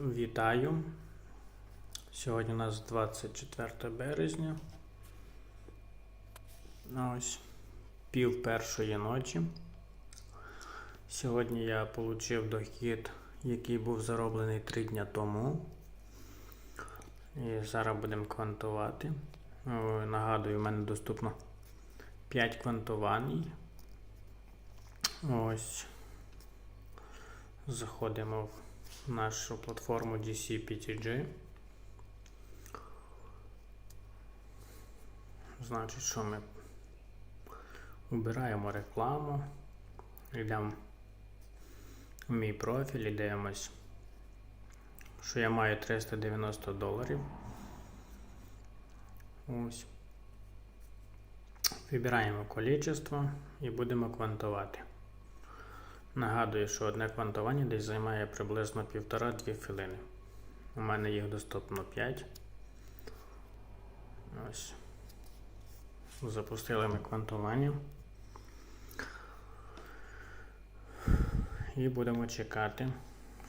Вітаю. Сьогодні у нас 24 березня. Ось пів першої ночі. Сьогодні я отримав дохід, який був зароблений 3 дня тому. І зараз будемо квантувати. Нагадую, в мене доступно 5 квантувань. Ось. Заходимо в нашу платформу DCPTG. Значить, що ми убираємо рекламу, йдемо в мій профіль і дивимось, що я маю 390 доларів. Ось. Вибираємо количество і будемо квантувати. Нагадую, що одне квантування десь займає приблизно 1,5-2 хвилини. У мене їх доступно 5. Ось. Запустили ми квантування. І будемо чекати,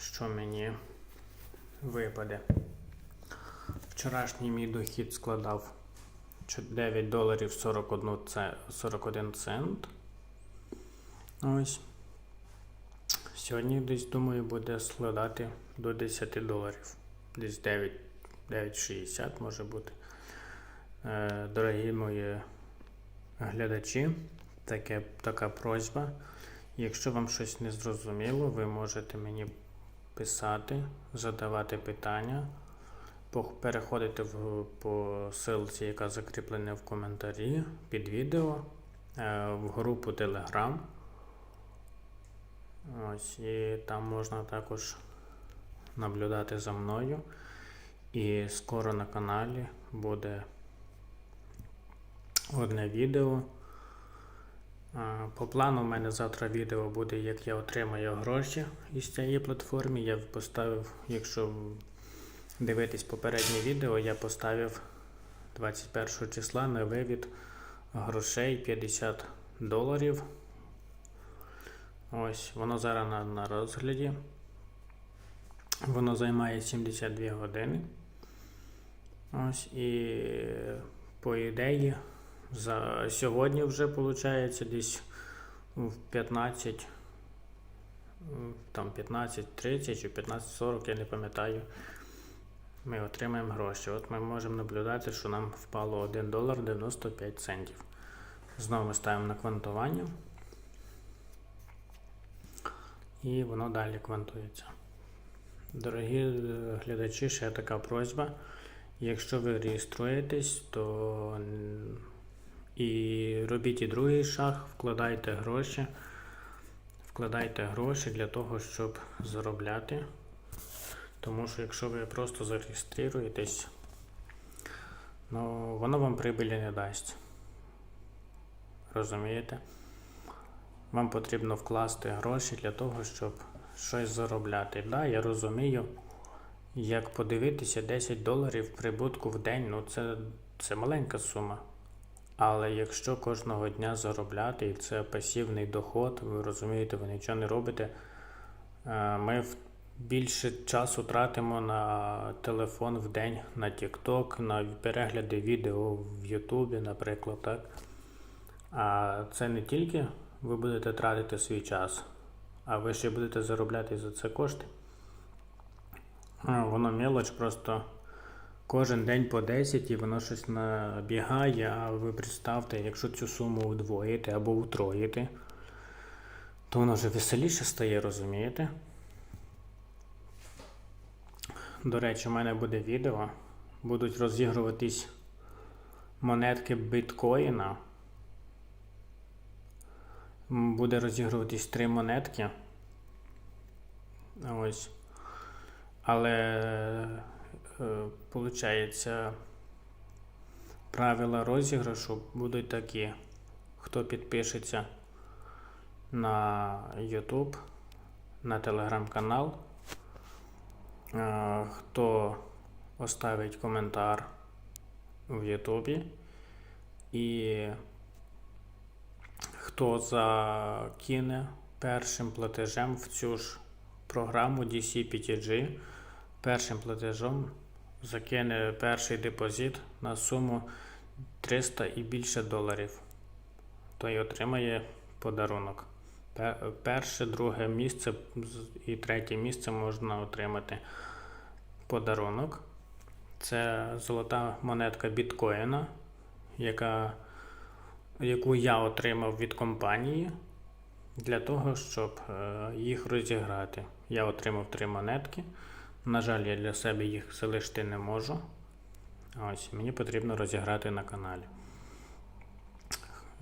що мені випаде. Вчорашній мій дохід складав 9 доларів 41 цент. Ось. Сьогодні десь, думаю, буде складати до 10 доларів. Десь 9, 9,60 може бути. Е, Дорогі мої глядачі, таке, така просьба. Якщо вам щось не зрозуміло, ви можете мені писати, задавати питання, переходити в, по ссылці, яка закріплена в коментарі під відео, е, в групу Telegram. Ось, і там можна також наблюдати за мною. І скоро на каналі буде одне відео. По плану, у мене завтра відео буде, як я отримаю гроші із цієї платформи. Я поставив, якщо дивитись попереднє відео, я поставив 21 числа на вивід грошей 50 доларів. Ось, воно зараз на, на розгляді. Воно займає 72 години. Ось і по ідеї за сьогодні вже виходить десь в 15, там 15.30 чи 15.40, я не пам'ятаю. Ми отримаємо гроші. От ми можемо наблюдати, що нам впало 1 долар 95 центів. Знову ми ставимо на квантування. І воно далі квантується. Дорогі е, глядачі, ще така просьба. Якщо ви реєструєтесь, то і робіть і другий шаг, вкладайте гроші. Вкладайте гроші для того, щоб заробляти. Тому що якщо ви просто зареєструєтесь, ну, воно вам прибилі не дасть. Розумієте? Вам потрібно вкласти гроші для того, щоб щось заробляти. Да, я розумію, як подивитися 10 доларів прибутку в день, ну це, це маленька сума. Але якщо кожного дня заробляти, і це пасивний доход, ви розумієте, ви нічого не робите. е, Ми більше часу тратимо на телефон в день, на TikTok, на перегляди відео в Ютубі, наприклад, так. А це не тільки ви будете тратити свій час, а ви ще будете заробляти за це кошти. Воно мелоч просто кожен день по 10 і воно щось набігає, а ви представте, якщо цю суму удвоїти або утроїти, то воно вже веселіше стає, розумієте? До речі, у мене буде відео. Будуть розігруватись монетки біткоїна. Буде розігруватись три монетки. Ось. Але виходить, правила розіграшу будуть такі. Хто підпишеться на YouTube, на телеграм-канал, е, хто оставить коментар в Ютубі і хто закине першим платежем в цю ж програму DCPTG першим платежом закине перший депозит на суму 300 і більше доларів, той отримає подарунок. Перше, друге місце і третє місце можна отримати подарунок. Це золота монетка біткоїна, яка, яку я отримав від компанії для того, щоб е, їх розіграти. Я отримав три монетки. На жаль, я для себе їх залишити не можу. Ось, мені потрібно розіграти на каналі.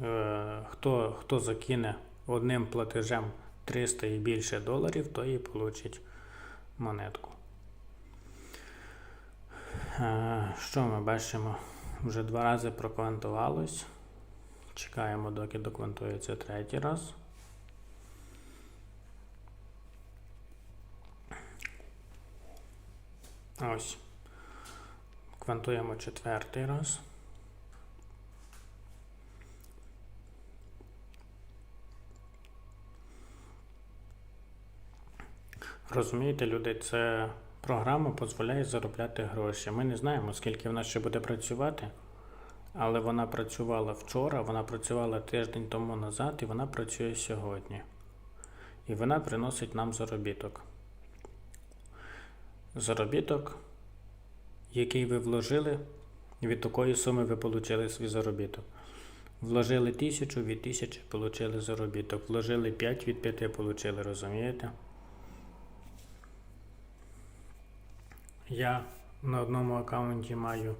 Е, Хто, хто закине одним платежем 300 і більше доларів, той і получить монетку. Е, Що ми бачимо? Вже два рази проквантувалось. Чекаємо, доки доквантується третій раз. Ось. Квантуємо четвертий раз. Розумієте, люди, це програма дозволяє заробляти гроші. Ми не знаємо, скільки вона ще буде працювати, але вона працювала вчора, вона працювала тиждень тому назад і вона працює сьогодні. І вона приносить нам заробіток. Заробіток, який ви вложили, від такої суми ви отримали свій заробіток. Вложили тисячу, від тисячі отримали заробіток. Вложили 5 від 5 отримали, розумієте? Я на одному аккаунті маю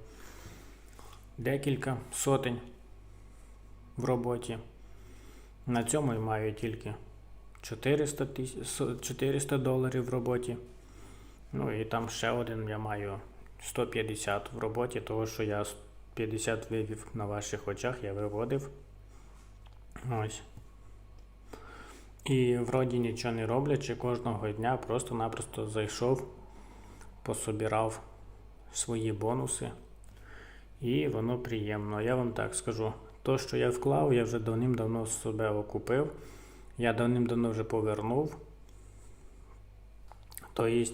декілька сотень в роботі. На цьому я маю тільки 400, тис... 400 доларів в роботі. Ну і там ще один я маю 150 в роботі, того що я с- 50 вивів на ваших очах, я виводив. Ось. І вроді нічого не роблячи, кожного дня просто-напросто зайшов, пособирав свої бонуси. І воно приємно. Я вам так скажу. То, що я вклав, я вже давним-давно себе окупив. Я давним-давно вже повернув. Тобто,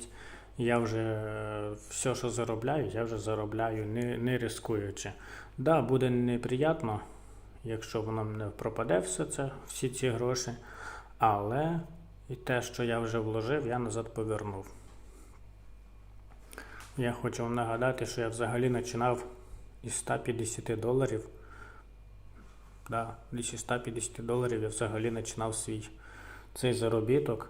я вже е, все, що заробляю, я вже заробляю не, не рискуючи. Да, буде неприємно, якщо воно не пропаде все це, всі ці гроші. Але і те, що я вже вложив, я назад повернув. Я хочу вам нагадати, що я взагалі починав із 150 доларів. Да, десь 150 доларів я взагалі починав свій цей заробіток.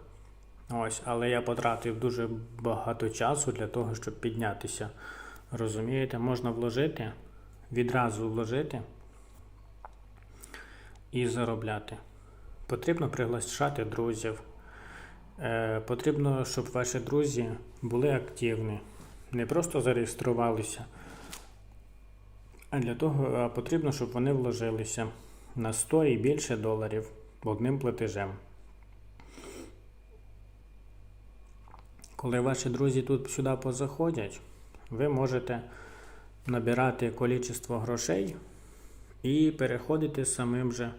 Ось, але я потратив дуже багато часу для того, щоб піднятися. Розумієте, можна вложити, відразу вложити і заробляти. Потрібно приглашати друзів. Е, потрібно, щоб ваші друзі були активні, не просто зареєструвалися, а для того потрібно, щоб вони вложилися на 100 і більше доларів одним платежем. Коли ваші друзі тут сюди позаходять, ви можете набирати кількість грошей і переходити самим же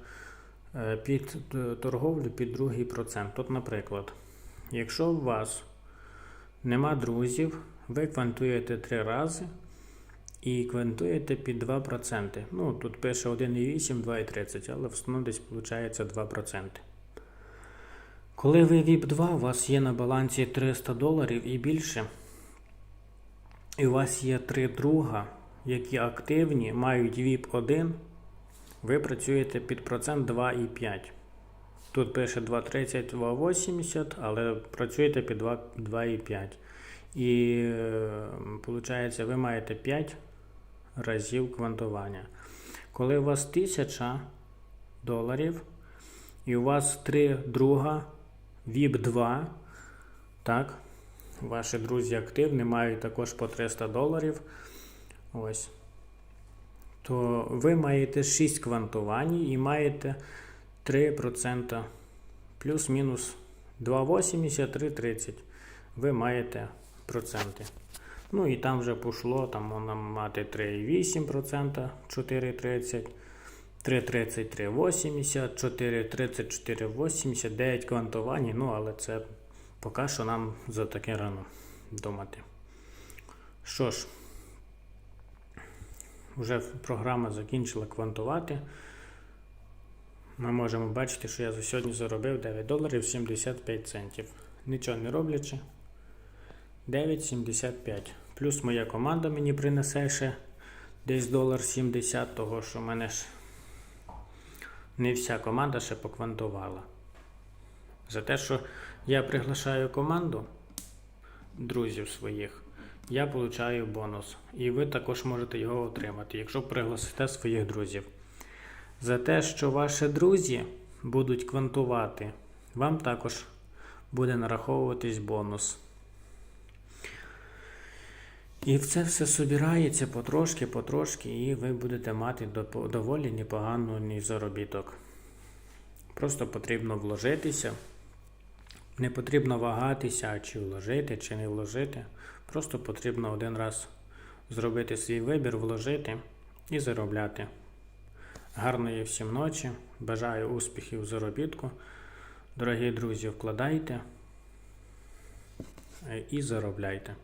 е, під е, торговлю під другий процент. Тут, наприклад, якщо у вас нема друзів, ви квантуєте три рази і квантуєте під 2%. Ну, тут пише 1,8, 2,30, але в основному десь виходить 2%. Коли ви VIP2, у вас є на балансі 300 доларів і більше, і у вас є три друга, які активні, мають VIP 1, ви працюєте під процент 2,5. Тут пише 2,30, 2,80, але працюєте під 2 2,5. І виходить, ви маєте 5 разів квантування. Коли у вас 1000 доларів, і у вас три друга VIP 2, так, ваші друзі активні, мають також по 300 доларів. Ось. То ви маєте 6 квантувань і маєте 3% плюс-мінус 2,80, 3,30. Ви маєте проценти. Ну і там вже пішло, там можна мати 3,8%, 4,30, 3,30, 3,80, 4,30, 4,80, 9 квантувань, ну але це поки що нам за таке рано думати. Що ж, вже програма закінчила квантувати. Ми можемо бачити, що я за сьогодні заробив 9 доларів 75 центів. Нічого не роблячи. 9,75. Плюс моя команда мені принесе ще десь долар 70, того що в мене ж не вся команда ще поквантувала. За те, що я приглашаю команду друзів своїх, я получаю бонус. І ви також можете його отримати, якщо пригласите своїх друзів. За те, що ваші друзі будуть квантувати, вам також буде нараховуватись бонус. І це все собирається потрошки, потрошки, і ви будете мати доволі непоганий заробіток. Просто потрібно вложитися. Не потрібно вагатися, чи вложити, чи не вложити. Просто потрібно один раз зробити свій вибір, вложити і заробляти. Гарної всім ночі. Бажаю успіхів у заробітку. Дорогі друзі, вкладайте і заробляйте.